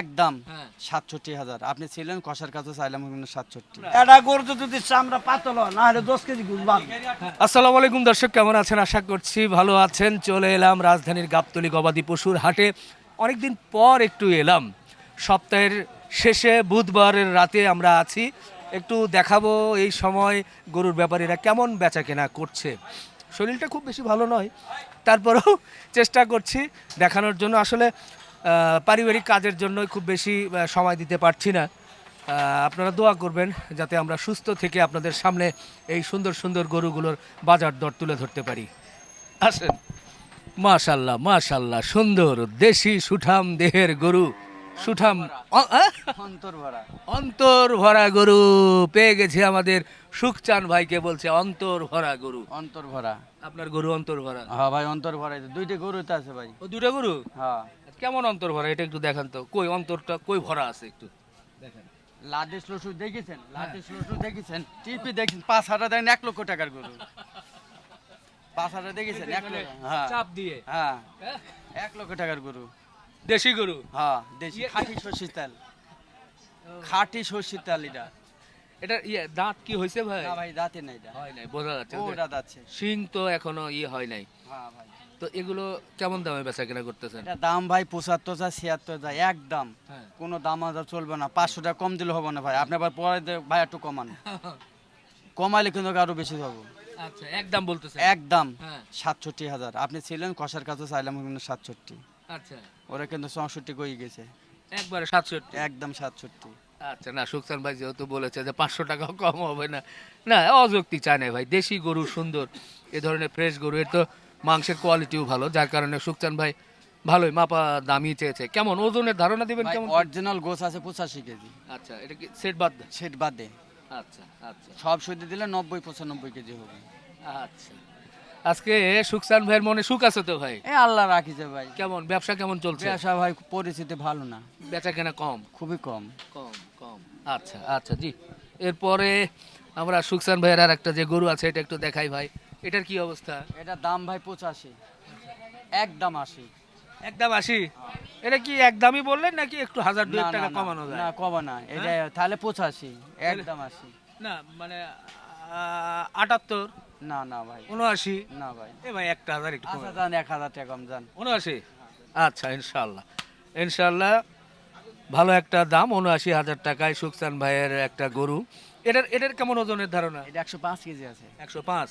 একদম হ্যাঁ। সাতষট্টি হাজার। আপনি ছিলেন কষার কাছে চাইলাম সাতষট্টি। এটা গরু তো যদি চামড়া পাতল না হলে দশ কেজি গুণ বাদ আসসালামু আলাইকুম দর্শক কেমন আছেন? আশা করছি ভালো আছেন। চলে এলাম রাজধানীর গাবতলি গবাদি পশুর হাটে। অনেকদিন পর একটু এলাম। সপ্তাহের শেষে বুধবারের রাতে আমরা আছি। একটু দেখাবো এই সময় গরুর ব্যাপারীরা কেমন বেচা কেনা করছে। শরীরটা খুব বেশি ভালো নয়। তারপরেও চেষ্টা করছি দেখানোর জন্য। আসলে পারিবারিক কাজের জন্যই খুব বেশি সময় দিতে পারছি না। আপনারা দোয়া করবেন যাতে আমরা সুস্থ থেকে আপনাদের সামনে এই সুন্দর সুন্দর গরুগুলোর বাজার দর তুলে ধরতে পারি। আসেন। মাশাল্লাহ মাশাল্লাহ, সুন্দর দেশি সুঠাম দেহের গরু। সুঠাম। অন্তর ভরা। অন্তর ভরা গরু। পেয়ে গেছি আমাদের সুখচান ভাইকে বলছে অন্তর ভরা গরু। অন্তর ভরা। আপনার গরু অন্তর ভরা? হ্যাঁ ভাই অন্তর ভরা। দুইটা গরু তো আছে ভাই। ও দুটা গরু? হ্যাঁ। কেমন অন্তর ভরা? এটা একটু দেখান তো। কই অন্তরটা কই ভরা আছে একটু? দেখেন। লাদেশ লসু দেখেছেন? লাদেশ লসু দেখেছেন? টিপি দেখেছেন? পাঁচ হাজার দেন এক লক্ষ টাকার গরু। পাঁচ হাজার দেখেছেন? এক লক্ষ। হ্যাঁ। চাপ দিয়ে। হ্যাঁ? এক লক্ষ টাকার গরু। দেশি গরু? হ্যাঁ দেশি খাঁটি সর্ষের তেল। খাঁটি সর্ষের তেল এটা। এটা ইয়ে দাঁত কি হয়েছে ভাই? না ভাই দাঁতে নাই এটা হয় নাই বোঝা যাচ্ছে ও দাঁত। শিং তো এখনও ইয়ে হয় নাই। হ্যাঁ ভাই। তো এগুলো কেমন দামে বেচা কেনা করতেছেন? এটা দাম ভাই পঁচাত্তর যা ছিয়াত্তর যা একদম হ্যাঁ। কোনো দাম আদা চলবে না পাঁচশো টাকা কম দিলে হবে না ভাই। আপনি আবার পরে ভাই একটু কমান। কমাইলে কিন্তু আরও বেশি পাবো আচ্ছা একদম বলতেছেন? একদম হ্যাঁ। সাতষট্টি হাজার। আপনি ছিলেন কষার কাছে চাইলাম সাতষট্টি। আচ্ছা। ওরা কিন্তু চৌষট্টি কই গেছে? একবারে সাতষট্টি। একদম সাতষট্টি। আচ্ছা না সুখসান ভাই যেহেতু বলেছে যে পাঁচশো টাকাও কম হবে না না অযৌক্তি চায় না ভাই দেশি গরু সুন্দর এ ধরনের ফ্রেশ গরু এর তো মাংসের কোয়ালিটিও ভালো যার কারণে সুখচান ভাই ভালোই মাপা দামি চেয়েছে। কেমন ওজনের ধারণা দিবেন কেমন? অরিজিনাল গোছ আছে পঁচাশি কেজি। আচ্ছা এটা কি সেট বাদ? সেট বাদে। আচ্ছা আচ্ছা। সব সুদি দিলে নব্বই পঁচানব্বই কেজি হবে। আচ্ছা। আজকে সুখসান ভাইয়ের মনে সুখ আছে তো ভাই? এ আল্লাহ রাখিছে ভাই। কেমন ব্যবসা কেমন চলছে? ব্যবসা ভাই পরিস্থিতি ভালো না। বেচা কেনা কম? খুবই কম। কম কম। আচ্ছা আচ্ছা জি। এরপরে আমরা সুখসান ভাইয়ের আর একটা যে গরু আছে এটা একটু দেখাই ভাই। এটার কি অবস্থা? এটা দাম ভাই পঁচাশি। একদম আশি। একদম আশি? এটা কি একদমই বললেন নাকি একটু হাজার দুই টাকা কমানো যায়? হ্যাঁ? কমা না এটা তাহলে পঁচাশি। একদম আশি। না মানে আটাত্তর। না না ভাই। উনআশি? না ভাই। এ ভাই একটা হাজার একটু আচ্ছা যান এক হাজার টাকা কম যান। উনআশি? আচ্ছা ইনশাল্লাহ ইনশাল্লাহ ভালো একটা দাম উনআশি হাজার টাকায় সুখসান ভাইয়ের একটা গরু। এটার এটার কেমন ওজনের ধারণা? এটা একশো পাঁচ কেজি আছে। একশো পাঁচ?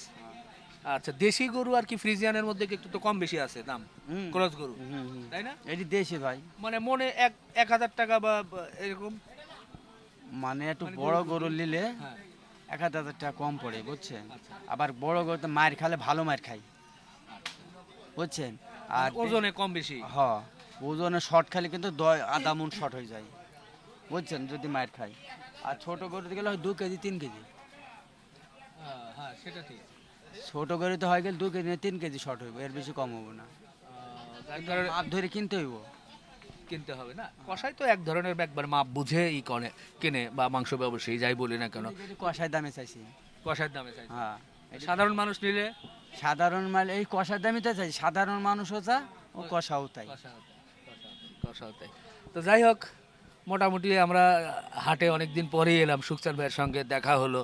আচ্ছা দেশি গরু আর কি ফ্রিজিয়ানের মধ্যে একটু তো কম বেশি আছে দাম? হুম। ক্রস গরু। তাই না? এটি দেশি ভাই। মানে মনে এক এক হাজার টাকা বা এরকম? মানে একটু বড় গরু নিলে হ্যাঁ। এক হাজার টাকা কম পড়ে বুঝছেন আবার বড় গরুতে মায়ের খালে ভালো মায়ের খাই বুঝছেন আর ওজনে কম বেশি। হ ওজনে শর্ট খালি কিন্তু আধা মন শর্ট হয়ে যায় বুঝছেন? যদি মায়ের খাই। আর ছোট গরুতে গেলে হয় দু কেজি তিন কেজি। হ্যাঁ, হ্যাঁ সেটা ঠিক। ছোট গরুতে হয়ে গেলে দু কেজি তিন কেজি শর্ট হইব এর বেশি কম হব না। ধরে কিনতে হইব। কিনতে হবে না? কষাই তো এক ধরনের একবার মাপ বুঝে ই করে কিনে বা মাংস ব্যবসায়ী যাই বলি না কেন। কষায় দামে চাইছি। কষার দামে চাই হ্যাঁ। সাধারণ মানুষ নিলে? সাধারণ মাল এই কষার দামই তো চাই সাধারণ মানুষও চা ও কষাও তাই কষা হতে কষা তো যাই হোক মোটামুটি আমরা হাটে অনেক দিন পরেই এলাম সুখচান ভাইয়ের সঙ্গে দেখা হলো।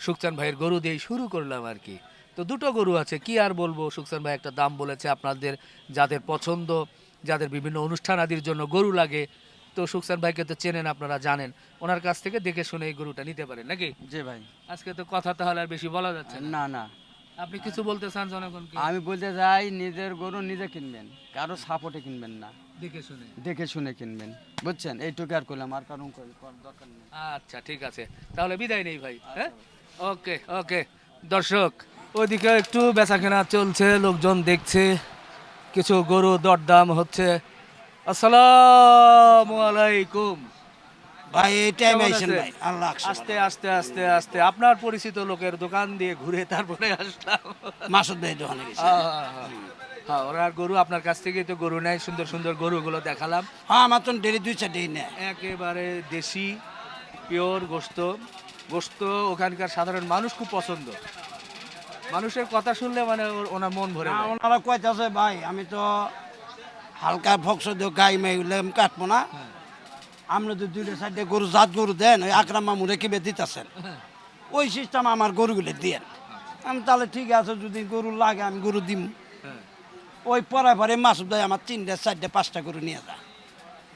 সুখচান ভাইয়ের গরু দিয়ে শুরু করলাম আর কি। তো দুটো গরু আছে কি আর বলব? সুখচান ভাই একটা দাম বলেছে আপনাদের যাদের পছন্দ যাদের বিভিন্ন অনুষ্ঠান আদির জন্য গরু লাগে। তো সুখচান ভাইকে তো চেনেন আপনারা জানেন। ওনার কাছ থেকে দেখে শুনে এই গরুটা নিতে পারেন নাকি? জি ভাই। আজকে তো কথা তাহলে আর বেশি বলা যাচ্ছে না। না আপনি কিছু বলতে চান জনগণকে আমি বলতে চাই নিজের গরু নিজে কিনবেন। কারও সাপোর্টে কিনবেন না। দেখে শুনে। দেখে শুনে কিনবেন। বুঝছেন? এইটুকু আর করলাম আর কারণ দরকার নেই। আচ্ছা ঠিক আছে। তাহলে বিদায় নেই ভাই হ্যাঁ? ওকে ওকে। দর্শক ওইদিকে একটু বেচা কেনা চলছে লোকজন দেখছে। কিছু গরু দরদাম হচ্ছে। আসসালামু আলাইকুম। ভাই এই টাইম আইছেন ভাই? আল্লাহ আস্তে আস্তে আস্তে আস্তে। আপনার পরিচিত লোকের দোকান দিয়ে ঘুরে তারপরে আসলাম। মাসুদ ভাই দোকানে গেছে। হ্যাঁ, হ্যাঁ, হ্যাঁ। হ্যাঁ। গরু আপনার কাছ থেকেই তো গরু নেয়। সুন্দর সুন্দর গরুগুলো দেখালাম। হ্যাঁ আমার তো ডেলি দুই চারটেই নেয়। একেবারে দেশি পিওর গোস্ত। গোস্ত ওখানকার সাধারণ মানুষ খুব পছন্দ। মানুষের কথা শুনলে মানে ওনার মন ভরে যায়। ওনারা কইতাছে ভাই আমি তো হালকা ফক্স দিয়ে গাই মাই কাটবো না। আপনি তো দুইটা সাইডে গরু জাত গরু দেন ওই আকরাম মামু রেখে দিতেছেন। ওই সিস্টেম আমার গরুগুলো দিয়েন আমি তাহলে ঠিক আছে যদি গরু লাগে আমি গরু দিম। হ্যাঁ। ওই পরে পরে মাসুদ ভাই আমার তিনটে চারটে পাঁচটা গরু নিয়ে যা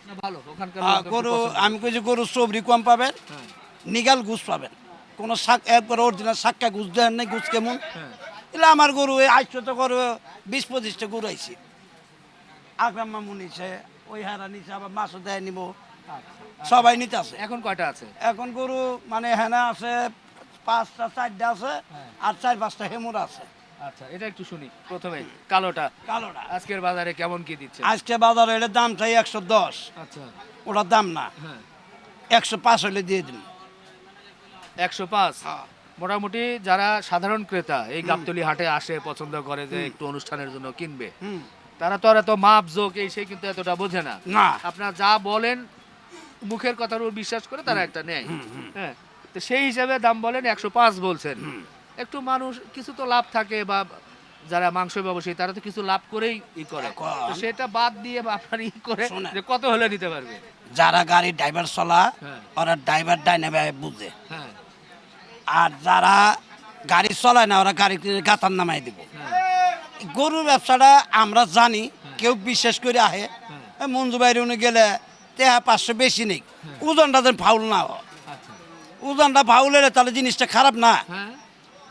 না, ভালো ওখানকার আহ, লোকজন গরু পছন্দ। আমি কইছি গরু সবরি কম পাবেন হ্যাঁ। নিগাল ঘুষ পাবেন। কোনো শাক একবার অরিজিনাল শাক্কা ঘুষ দেন নাই ঘুষ কেমন? হ্যাঁ। এলে আমার গরু আইসো তো গরু বিশ পঁচিশটা গরু আইছি। আকরাম মামু নিছে ওই হারা নিছে আবার মাছও দেয় নিব। সবাই নিতে আছে এখন কয়টা আছে? এখন গরু মানে হেনা আছে পাঁচটা চারটা আছে আর চার পাঁচটা হেমুর আছে। আচ্ছা এটা একটু শুনি প্রথমে কালোটা। কালোটা। আজকের বাজারে কেমন কি দিচ্ছে? আজকে বাজারে এটার দাম চাই একশো দশ। আচ্ছা। ওটার দাম না। হ্যাঁ। একশো পাঁচ হলে দিয়ে দিন। একশো পাঁচ। মোটামুটি যারা সাধারণ ক্রেতা এই গাবতলি হাটে আসে পছন্দ করে যে একটু অনুষ্ঠানের জন্য কিনবে তারা তো আর এত মাপ জোক এই সেই কিন্তু এতটা বোঝে না। আপনার যা বলেন মুখের কথার উপর বিশ্বাস করে তারা একটা নেয়। হ্যাঁ তো সেই হিসাবে দাম বলেন একশো পাঁচ বলছেন। একটু মানুষ কিছু তো লাভ থাকে বা যারা মাংস ব্যবসায়ী তারা তো কিছু লাভ করেই ই করে। সেটা বাদ দিয়ে বা আপনার ই করে যে কত হলে নিতে পারবে? যারা গাড়ির ড্রাইভার চলা হ্যাঁ। ওরা ড্রাইভার ডাইনে বুঝে। হ্যাঁ। আর যারা গাড়ি চলায় না ওরা গাড়ি গাতার নামাই দিব। গরুর ব্যবসাটা আমরা জানি কেউ বিশ্বাস করে আহে। মঞ্জু বাইরে উনি গেলে তেহা পাঁচশো বেশি নেই। ওজনটা যেন ফাউল না হয়। ওজনটা ফাউল হলে তাহলে জিনিসটা খারাপ না।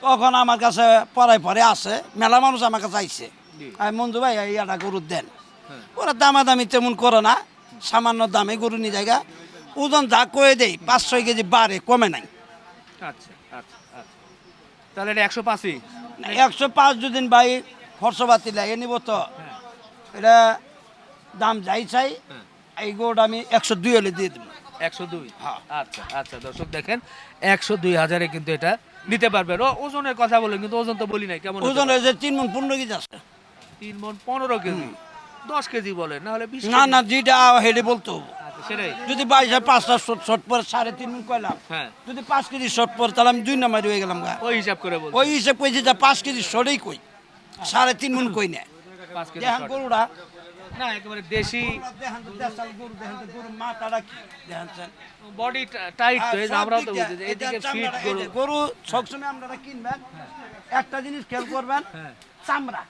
তখন আমার কাছে পরে পরে আছে মেলা মানুষ আমার কাছে। আমি মঞ্জু ভাই একটা গরু দেন। ওরা দামাদামি তেমন করে না সামান্য দামে গরু নিয়ে জায়গা ওজন যা কয়ে দেয় পাঁচ ছয় কেজি বাড়ে কমে নাই। আচ্ছা। তাহলে এটা একশো পাঁচই। একশো পাঁচ দুদিন ভাই খরচপাতি লাগে নিব তো হ্যাঁ। এটা দাম যাই চাই হ্যাঁ। এই গোটা আমি একশো দুই হলে দিয়ে দেবো। একশো দুই? হ্যাঁ। আচ্ছা আচ্ছা দর্শক দেখেন একশো দুই হাজারে কিন্তু এটা নিতে পারবেন। ও ওজনের কথা বলেন কিন্তু ওজন তো বলি নাই কেমন ওজন হয়েছে তিন মন পনেরো কেজি আছে। তিন মন পনেরো কেজি। দশ কেজি বলেন না হলে না। না যেটা হেডে বলতে হব। সেটাই। যদি বাইশে পাঁচটা শট পরে সাড়ে তিন কইলাম হ্যাঁ। যদি পাঁচ কেজি শট পরে তাহলে আমি দুই নাম্বার হয়ে গেলাম ওই হিসাব করে ওই হিসেবে কইছি যে পাঁচ কেজি শটেই কই। সাড়ে তিন মন কই না পাঁচ কেজি গরুটা না একেবারে দেশি। দেখেন গরু দেখেন তো মাথাটা কি? দেখেন বডি টাইট তো এই যে আর সব আমরাও তো বুঝি এদিকে ফিট গরু। গরু সবসময় আপনারা কিনবেন একটা জিনিস খেয়াল করবেন হ্যাঁ। চামড়া।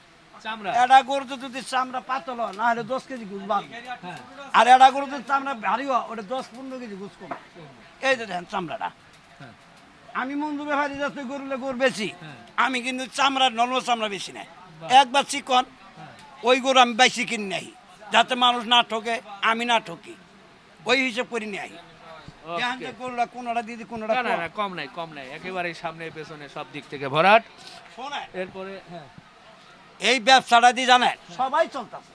এটা গরু তো যদি চামড়া পাতল হয়, না হলে দশ কেজি ঘুষ বাড়বে হ্যাঁ। আর এটা গরু যদি চামড়া ভারী হয় ওটা দশ পনেরো কেজি ঘুষ কম। এই যে দেখেন চামড়াটা। হ্যাঁ। আমি মন্দু ব্যাপারী যাতে গরুলে গরু বেশি। হ্যাঁ। আমি কিন্তু চামড়া নর্মাল চামড়া বেশি নাই। একবার চিকন ওই গরু আমি বেশি কিনে নাই। যাতে মানুষ না ঠকে আমি না ঠকি। ওই হিসেব করি নিয়ে দেখেন কোনোটা দিদি কোনোটা কম। নাই কম নাই। একেবারে সামনে পেছনে সব দিক থেকে ভরাট। এরপরে হ্যাঁ। এই ব্যবসাটা দিয়ে জানেন? সবাই চলতেছে।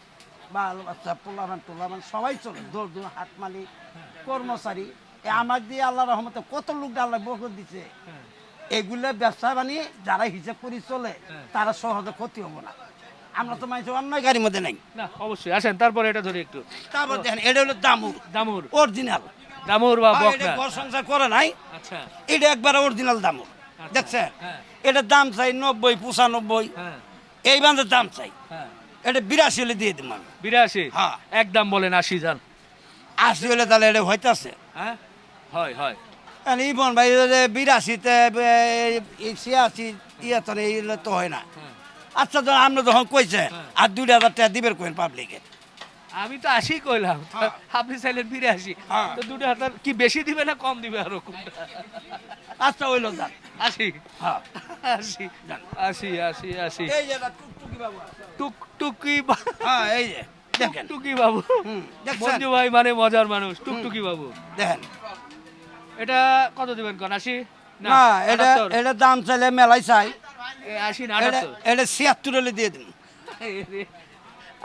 বাল বাচ্চা পোলাবান টোলাবান সবাই চলে। দোর দোর হাট মালিক কর্মচারী। এ আমার দিয়ে আল্লাহ রহমতে কত লোক আল্লাহ বকর দিছে। এগুলো ব্যবসা বানিয়ে যারা হিসাব করে চলে। তারা সহজে ক্ষতি হব না। আমরা তো মানুষ অন্য গাড়ির মধ্যে নাই। না অবশ্যই। আসেন তারপরে এটা ধরি একটু। তারপর দেখেন এটা হলো দামুর। দামুর। অরিজিনাল দামুর বা বকনা। ঘর সংসার করে নাই। আচ্ছা। এটা একবার অরিজিনাল দামুর। আচ্ছা। দেখছেন? হ্যাঁ। এটার দাম চাই নব্বই পঁচানব্বই। হ্যাঁ। এই বান্ধের দাম চাই। হ্যাঁ। এটা বিরাশি হলে দিয়ে দিব আমি। বিরাশি? হ্যাঁ। একদম বলেন আশি যান। আশি হলে তাহলে এটা হইতাছে। হ্যাঁ? হয় হয়। ইবন ভাই বিরাশিতে ছিয়াশি ইয়ে তো এইগুলো তো হয় না। হ্যাঁ। আচ্ছা ধর আমরা যখন কইছে আর দুই হাজার টাকা দিবেন কইন পাবলিকে আমি তো আশি কইলাম। আপনি চাইলেন বিরাশি। হ্যাঁ। তো দুটো হাজার কি বেশি দিবে না কম দিবে আরও আচ্ছা হইল যান আশি হ্যাঁ। আশি আশি আশি আশি এই যে টুকটুকি বাবু। টুকটুকি হ্যাঁ এই যে টুকটুকি বাবু? মঞ্জু ভাই মানে মজার মানুষ টুকটুকি বাবু। দেখেন। এটা কত দিবেন কোন আশি? না এটা এটা দাম চাইলে মেলাই চাই। আশি না এটা ছিয়াত্তর হলে দিয়ে দিন।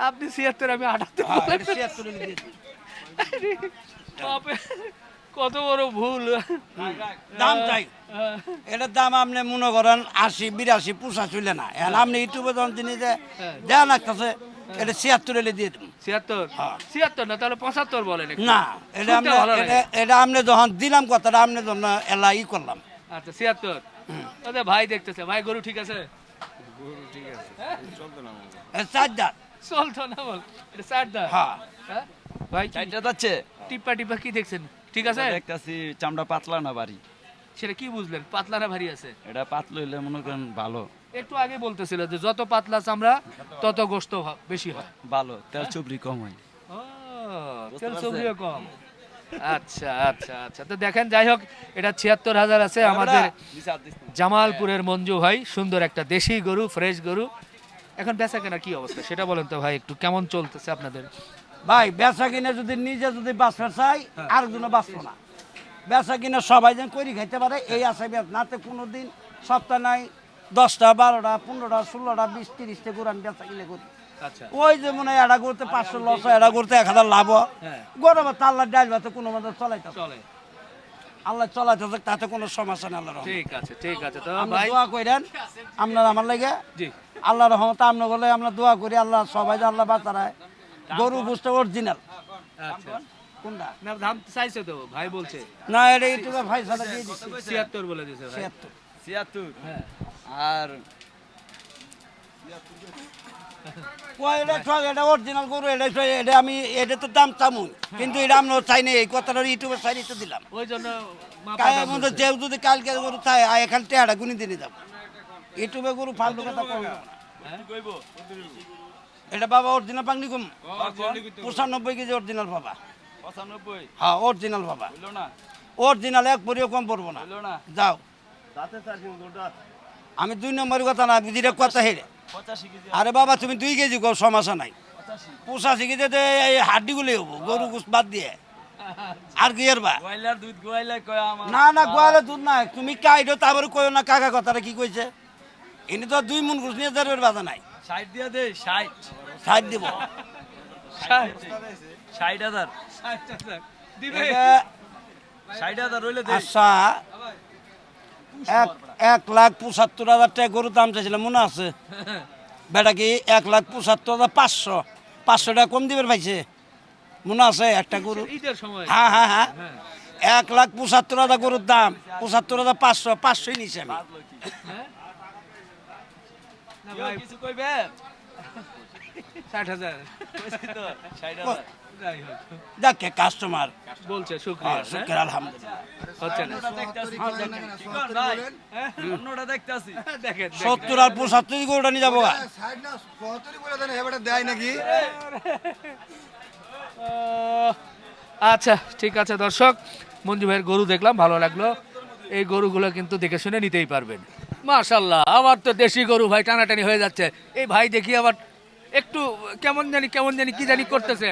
আপনি ছিয়াত্তর আমি আটাত্তর হ্যাঁ ছিয়াত্তর হলে দিয়ে দিন। কত বড় ভুল। দাম চাই। এটার দাম আপনি মনে করেন আশি বিরাশি পুষা চলে না। এখন আপনি ইউটিউবে যখন জিনিস হ্যাঁ। দেওয়া লাগতেছে এটা ছিয়াত্তর এলে দিয়ে দেবেন ছিয়াত্তর? হ্যাঁ। ছিয়াত্তর না তাহলে পঁচাত্তর বলেন না এটা আপনি এটা- আপনি যখন দিলাম কথাটা আপনি যখন এলা ই করলাম। আচ্ছা ছিয়াত্তর। ওদের ভাই দেখতেছে। ভাই গরু ঠিক আছে? এ চার দাঁত চলতো না বল। এটা চার দাঁত হ্যাঁ। হ্যাঁ? ভাই কি চারটা যাচ্ছে টিপ্পা টিপ্পা কি দেখছেন? ঠিক আছে? দেখতেছি চামড়া পাতলা না বাড়ি সেটা কি বুঝলেন? পাতলা না ভারী আছে? এটা পাতলা হইলে মনে করেন ভালো। একটু আগে বলতেছিল যে যত পাতলা চামড়া তত গোস্ত বেশি হয়। ভালো তেল চুবড়ি কম হয়। ও, তেল চর্বিও কম। আচ্ছা আচ্ছা আচ্ছা। তো দেখেন যাই হোক এটা ছিয়াত্তর হাজার আছে। আমাদের জামালপুরের মঞ্জু ভাই সুন্দর একটা দেশি গরু ফ্রেশ গরু। এখন বেচা কেনার কি অবস্থা? সেটা বলেন তো ভাই একটু কেমন চলতেছে আপনাদের? ভাই বেচা কিনে যদি নিজে যদি বাঁচতে চাই আর জন্য বাঁচবো না। বেচা কিনে সবাই যেন করি খাইতে পারে এই আছে বেচ নাতে কোনো দিন সপ্তাহ নাই দশটা বারোটা পনেরোটা ষোলোটা বিশ তিরিশটা আমি বেচা কিনে করি। আচ্ছা। ওই যে মনে হয় এরা করতে পাঁচশো লস হয় এরা করতে এক হাজার লাভ হয়। হ্যাঁ। গরম আল্লাহ ডাল ভাতে কোনো মতো চলাইতে চলে। আল্লাহ চলাইতে থাক, তাতে কোনো সমস্যা নেই আল্লাহ ঠিক আছে ঠিক আছে। তো আমরা দোয়া করেন আপনার আমার লাগে। জি। আল্লাহ রহমত আপনার বলে আমরা দোয়া করি আল্লাহ সবাই আল্লাহ বাঁচারায়। গরু বুঝতে অরিজিনাল আচ্ছা। কোনটা? না দাম চাইছে তো ভাই বলছে। না এটা ইউটিউবে ভাই সাথে দিয়ে দিচ্ছি। ছিয়াত্তর বলে দিয়েছে ভাই। ছিয়াত্তর। ছিয়াত্তর? হ্যাঁ। আর এটা ঠক, এটা অরিজিনাল গরু এটা এটা আমি এটা তো দাম চামুই কিন্তু এটা আমরা চাই না এই কথাটা ইউটিউবে সাইড তো দিলাম। ওই জন্য যদি কালকে গরু চাই এখান টেহাটা গুনি দিয়ে যাব। ইউটিউবে গরু ফালতু কথা কম এটা বাবা অরিজিনাল পাংনি কম। পঁচানব্বই কেজি অরিজিনাল বাবা। পঁচানব্বই? হ্যাঁ অরিজিনাল বাবা। অরিজিনাল এক পরিও কম পড়ব না। যাও। আমি দুই নম্বরের কথা না বুঝি কথা হেরে। আরে বাবা তুমি দুই কেজি গো সমস্যা নাই। পঁচাশি। কেজিতে এই হাড্ডিগুলি হব গরু গুছ বাদ দিয়ে। আর কি বা? না না দুধ না তুমি কাইডো তারপরে কইও না কাকা কথাটা কি কইছে? এনে তো দুই মন ঘুষ নিয়ে যাবে বাধা নাই। ষাট দিয়া দে ষাট। সাইড দিব। ষাট। ষাট হাজার। ষাট হাজার। দিবে। এটা ষাট হাজার রইলে দে। আচ্ছা। এক এক লাখ পঁচাত্তর হাজার টাকা গরুর দাম চাইছিলাম মনে আছে? বেটা কি এক লাখ পঁচাত্তর হাজার পাঁচশো? পাঁচশো টাকা কম দিবেন পাইছে মনে আছে একটা গরু? হ্যাঁ হ্যাঁ হ্যাঁ। হ্যাঁ। এক লাখ পঁচাত্তর হাজার গরুর দাম। পঁচাত্তর হাজার পাঁচশো পাঁচশোই নিছি আমি। হ্যাঁ? ভাই, কিছু কইবে? ষাট হাজার। তো ষাট হাজার। যাই কাস্টমার বলছে শুক্রিয়া? আলহামদুলিল্লাহ। হচ্ছে না? অন্যটা দেখতাছি দেখেন। দেখেন। সত্তর আর পঁচাত্তর গরুটা নিয়ে যাব গা। আহ, আচ্ছা ঠিক আছে দর্শক। মঞ্জু ভাইয়ের গরু দেখলাম ভালো লাগল। এই গরুগুলো কিন্তু দেখে শুনে নিতেই পারবেন। মাশাল্লাহ আবার তো দেশি গরু ভাই টানাটানি হয়ে যাচ্ছে। এই ভাই দেখি আবার একটু কেমন জানি কেমন জানি কি জানি করতেছে।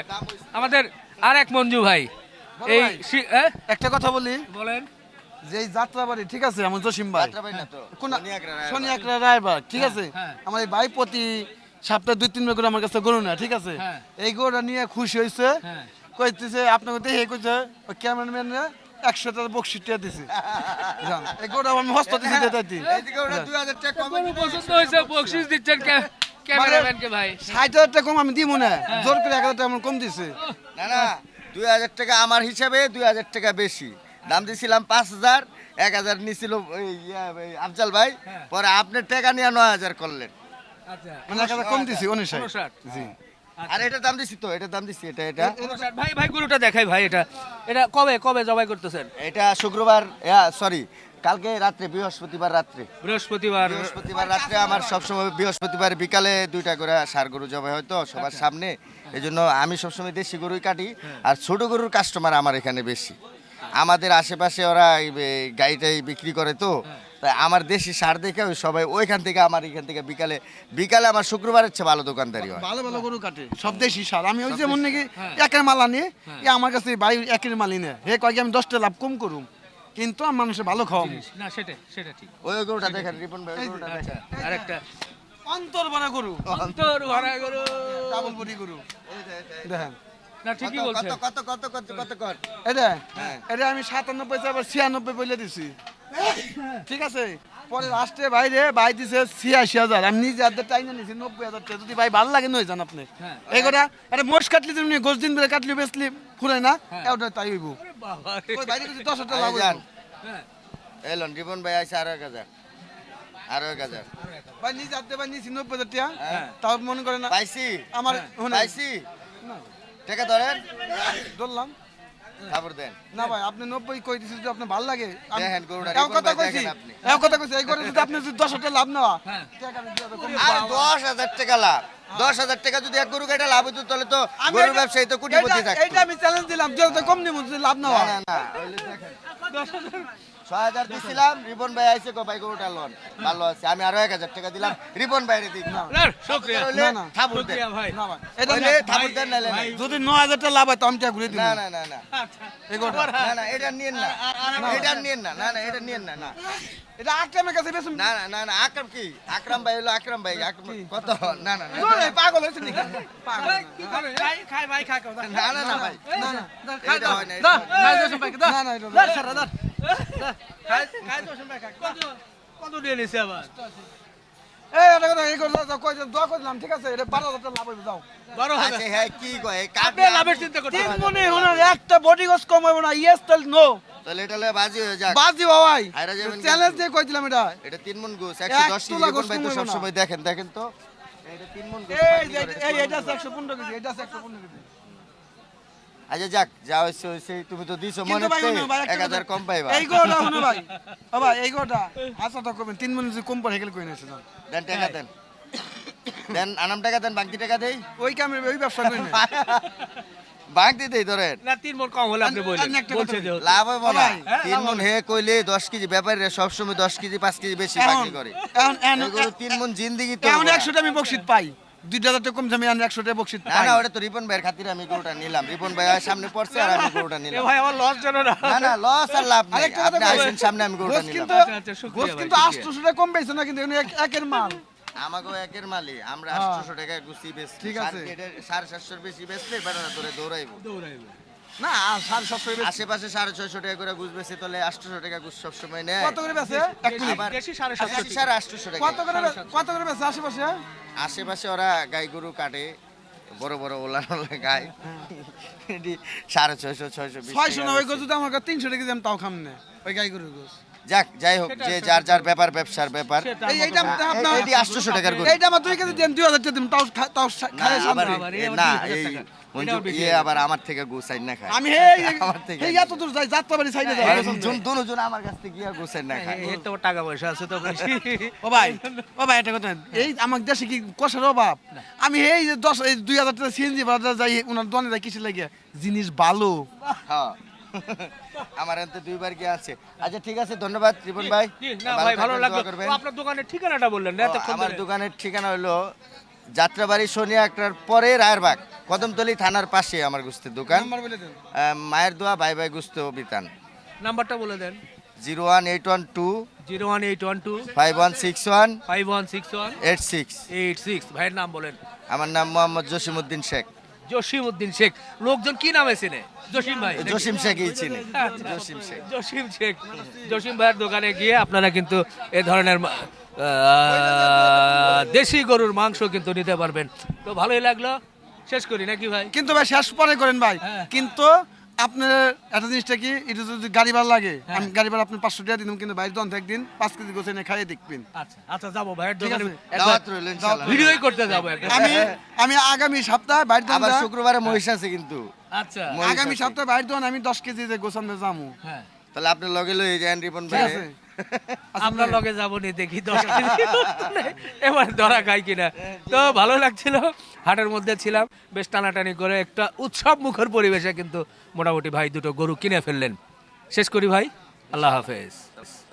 আমাদের আর এক মঞ্জু ভাই। এই হ্যাঁ? একটা কথা বলি। বলেন। যে যাত্রাবাড়ি ঠিক আছে আমার জসিম ভাই। কোন শনি একরা রায়বাগ ঠিক আছে? হ্যাঁ। আমার এই ভাই প্রতি সপ্তাহে দুই তিন করে আমার কাছে গরু না ঠিক আছে? হ্যাঁ। এই গরুটা নিয়ে খুশি হয়েছে হ্যাঁ। কইতেছে আপনাকে দেখে কইছে ক্যামেরাম্যান একশো টাকা বকশিটিয়া দিছে। জান, এই গরুটা আমি হস্ত দিছি দিতে গরু পছন্দ হয়েছে বকশিস দিচ্ছেন ক্যামেরাম্যানকে ভাই। ষাট হাজার টাকা কম আমি দিব না। জোর করে এক হাজার টাকা আমার কম দিছে। না না দুই হাজার টাকা আমার হিসাবে দুই হাজার টাকা বেশি। দাম দিছিলাম পাঁচ হাজার এক হাজার নিছিল আফজাল ভাই। পরে আপনার টাকা নিয়ে নয় হাজার করলেন। আচ্ছা মানে এক হাজার কম দিছি উনিশ জি। আর এটা দাম দিছি তো এটা দাম দিছি এটা এটা। ভাই ভাই গরুটা দেখাই ভাই এটা এটা কবে কবে জবাই করতেছেন? এটা শুক্রবার সরি কালকে রাত্রে বৃহস্পতিবার রাত্রে। বৃহস্পতিবার বৃহস্পতিবার রাত্রে আমার সবসময় বৃহস্পতিবার বিকালে দুইটা করে সার গরু জবাই হয় তো সবার সামনে। এই জন্য আমি সবসময় দেশি গরুই কাটি আর ছোট গরুর কাস্টমার আমার এখানে বেশি। আমাদের আশেপাশে ওরা গাড়িটাই বিক্রি করে তো তাই আমার দেশি সার দেখে ওই সবাই ওইখান থেকে আমার এখান থেকে বিকালে বিকালে আমার শুক্রবারের চেয়ে ভালো দোকানদারি হয় ভালো ভালো গরু কাটে সব দেশি সার আমি ওই যেমন নাকি একের মাল আনি আমার কাছে ভাই একের মাল নে হে কয় কি আমি দশটা লাভ কম করুম কিন্তু আমি মানুষের ভালো খাওয়াম না সেটা সেটা ঠিক ওই গরুটা দেখেন রিপন ভাই গরুটা আচ্ছা দেখেন আরেকটা অন্তর বানা গরু অন্তর ভরা গরু ডাবল বডি গরু দেখেন না ঠিকই কত বলছেন কত কত কত কত কর এটা এটা আমি সাতানব্বই চেয়ে আবার ছিয়ানব্বই বলে দিছি ঠিক আছে পরে লাস্টে বাইরে বাই দিছে ছিয়াশি হাজার আমি নিজে হাতে টাইনে নিছি নব্বই হাজার টাকা। যদি ভাই ভালো লাগে নয় জান আপনি। হ্যাঁ। এই কথা এটা মোষ কাটলি তুমি গোস দিন ধরে কাটলি বেসলি ফুরাই না এটা তাই হইব। বাইরে কিছু দশ হাজার লাভ যান। হ্যাঁ। এলন রিপন ভাই আছে আরও এক হাজার। আরও এক হাজার। ভাই নিজ হাতে ভাই নিছি নব্বই হাজার টাকা। হ্যাঁ। তাও মনে করে না পাইছি। আমার পাইছি। টাকা ধরেন। ধরলাম। খবর দেন। না ভাই আপনি নব্বই কই দিছি যদি আপনার ভালো লাগে দেখেন, গরুটা এমন কথা কইছি দেখেন কথা কইছি এই করে যদি আপনি যদি হাজার লাভ নেওয়া টাকা দেবো। আরে দশ হাজার টাকা লাভ। দশ হাজার টাকা যদি এক গরু কেটে লাভ হতো তাহলে তো গরুর গরু ব্যবসায়ী তো কোটিপতি থাকতো। এইটা আমি চ্যালেঞ্জ দিলাম যেহেতু কম নিব লাভ নেওয়া। না না না দেখেন। ছয় হাজার দিছিলাম রিপন ভাই আইসে গো ভাই গরুটা লোন ভালো আছে আমি আরও এক হাজার টাকা দিলাম রিপন ভাইরে দিই। থাবুর দেন শুক্রিয়া ভাই না ভাই এটা হইলে না- থাবুর দেন নাইলে যদি ন হাজার লাভ হয় তো আমি টাকা ঘুরে দিব না না না না না না এটা নিয়েন না এটা নিয়েন না না না এটা নিয়েন না না এটা আক্রামের কাছে বেশ না না না না আকরাম কি? আকরাম ভাই হলো আকরাম ভাই আকরাম কত? না না না। পাগল হয়েছে নাকি? পাগল। খাই খাই ভাই খাই না না না ভাই। না না। এটা হয় না, না। না না এটা কত দিয়ে নিছে আবার? এই এটা কথা এই করে দাও কই দোয়া করলাম ঠিক আছে? এটা লাভ দাও আচ্ছা হ্যাঁ কি কয়? আপনি কাটবে লাভের চিন্তা করতে তিন মনে হলো একটা বডি গস কম হবে না ইয়েস তাহলে নো তাহলে এটা লয়ে বাজি হয়ে যাক। বাজি বাবাই। হায়রা যাবেন চ্যালেঞ্জ দিয়ে কইছিলাম এটা। এটা তিন মন গোস এক একশো দশ তোলা কেজি গোস ভাই তো কমবে না। সবসময় দেখেন দেখেন তো। এটা তিন মন গোস এই বাকি এটা মণ। একশো পনেরো কেজি এটা একশো পনেরো কেজি। আচ্ছা যাক যা হয়েছে হয়েছে তুমি তো দিছো মনে ভাই ভাই এক হাজার কম পাইবা। এই গোটা শুনো ভাই ও ভাই এই গোটা। আচ্ছা তো করবেন তিন মিনিট কম পড়ে গেলে কই না দেন টাকা দেন। দেন আনাম টাকা দেন বাংতি টাকা দেই। ওই কামে ওই ব্যবসা করি না। বাংতি দেই ধরেন। না তিন মন কম হলে আপনি একটা বলছে যে লাভ হইব না। হ্যাঁ, তিন লাভ মন হে কইলে দশ কেজি ব্যাপারীরা সবসময় দশ কেজি পাঁচ কেজি বেশি বাকি করে। এখন এখন- তিন মন জিন্দিগি তো এখন হইবো না। একশোটা আমি বকশিত পাই। দুই হাজার টাকা কম আমি আমি একশোটা বকশিত না না ওটা তো রিপন ভাইয়ের খাতিরে আমি গরুটা নিলাম। রিপন ভাই সামনে পড়ছে আর আমি গরুটা এ নিলাম। ভাই আমার লস যেন না না না লস আর লাভ নেই। আপনি। আইসেন সামনে আমি গরুটা গোস নিলাম। কিন্তু আচ্ছা, আচ্ছা, গোস কিন্তু শুক্রিয়া। আটশোটা কম পেয়েছে না কিন্তু একের মাল। আমাকেও একের মালি আমরা হ্যাঁ। আটশোশো টাকায় গুছি বেচছি। ঠিক আছে। সাড়ে সাতশোর বেশি বেচলে ধরে দৌড়াইবো। না সাড়ে সাতশো আশেপাশে সাড়ে ছয়শো টাকা করে গুছ বেচে তাহলে আটশোশো টাকা গুছ সবসময় নেয়। কত করে বেছে সাড়ে আটশোশো টাকা। কত করে কত করে বেছে আশেপাশে? আশেপাশে ওরা গাই গরু কাটে বড় বড় ওলা ওলা গাই সাড়ে ছয়শো ছয়শো বিশ ছয়শো টাকা না ওই যদি আমার তিনশো টাকা আমি তাও খাম না। ওই গাই গরুর গোছ যাক যাই হোক যে যার যার ব্যাপার ব্যবসার ব্যাপার। এটি আটশোশো টাকার গরু। এইটা আমার দুই কেজি দেন দুই হাজার টাকা দিন তাও তাও খায় আবার না এই ইয়ে আমার থেকে গুছাই না খায়। আমি আমার থেকে এই এত দূর যাই যাত্রা বাড়ি সাইডে যাই। দুজন আমার কাছ থেকে গিয়া না খায়। তো টাকা পয়সা আছে তো ও ভাই ও ভাই একটা কথা এই আমার দেশে কি কষার অভাব? আমি এই যে দশ এই দুই হাজার টাকা সিএনজি ভাড়া যাই ওনার দোকানে যাই কিসে লাগে জিনিস ভালো। হ্যাঁ। আমার এতে দুইবার গিয়ে আছে। আচ্ছা ঠিক আছে ধন্যবাদ রিপন ভাই। না ভাই ভালো লাগল। ও, আপনার দোকানের ঠিকানাটা বললেন আমার দোকানের ঠিকানা হলো যাত্রাবাড়ি সোনিয়া একটার পরে রায়েরবাগ কদমতলি থানার পাশে আমার গুস্তের দোকান। নাম্বার বলে দেন। মায়ের দোয়া বাই বাই গুস্ত বিতান। নাম্বারটা বলে দেন। Zero one eight one two zero one eight one two five one six one five one six one eight six. Eight six. ভাইয়ের নাম বলেন। আমার নাম মোহাম্মদ জসিমউদ্দিন শেখ। জসিম উদ্দিন শেখ। লোকজন কি নামে চিনে জসিম ভাই। জসিম শেখই চিনে। জসিম শেখ। জসিম শেখ। জসিম ভাইয়ের দোকানে গিয়ে আপনারা কিন্তু এ ধরনের দেশি গরুর মাংস কিন্তু নিতে পারবেন। তো ভালোই লাগল। শেষ করি নাকি ভাই? কিন্তু ভাই শেষ পরে করেন ভাই। হ্যাঁ। কিন্তু আপনার একটা জিনিসটা কি এটা যদি গাড়ি ভাড়া লাগে আমি গাড়ি ভাড়া আপনি পাঁচশো টাকা দিন কিন্তু বাইরে দন্ত একদিন পাঁচ কেজি গোছে এনে খাইয়ে দেখবেন। আচ্ছা আচ্ছা যাব ভাইয়ের দোকানে। ভিডিওই করতে যাব আমি আমি আগামী সপ্তাহে বাইরে আবার শুক্রবারে মহিষ আছে কিন্তু। আচ্ছা। আগামী সপ্তাহে বাইরে দোকান আমি দশ কেজি যে গোছানো যাব। হ্যাঁ। তাহলে আপনি লগে লই যান রিপন ভাই আমরা লগে যাব নি দেখি দশ কেজি এবার ধরা খাই কিনা। তো ভালো লাগছিল হাটের মধ্যে ছিলাম বেশ টানাটানি করে একটা উৎসব মুখর পরিবেশে কিন্তু মোটামুটি ভাই দুটো গরু কিনে ফেললেন। শেষ করি ভাই আল্লাহ হাফেজ।